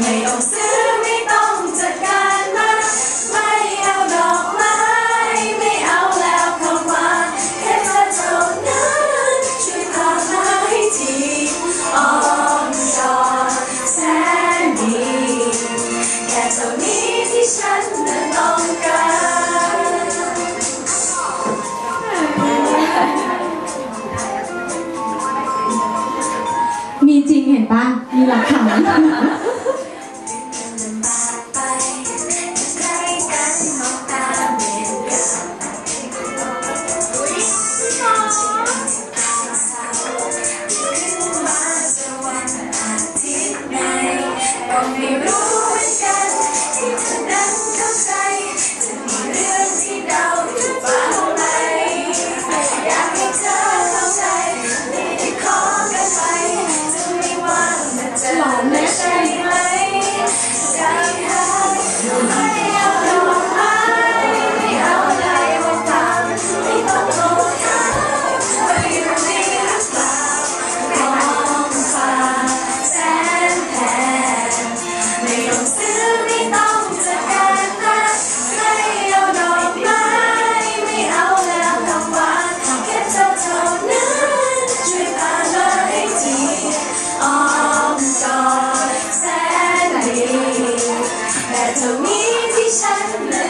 ไม่ต้องซื้อไม่ต้องจัดการมาไม่เอาดอกไม้ไม่เอาแล้วคำว่าแค่เธอเท่านั้นช่วยพามาให้ทีอ่อนจอนแสนดีแค่เท่านี้ที่ฉันนั้นต้องการมีจริงเห็นป่ะ มีหลักฐาน ขึ้น need to shine.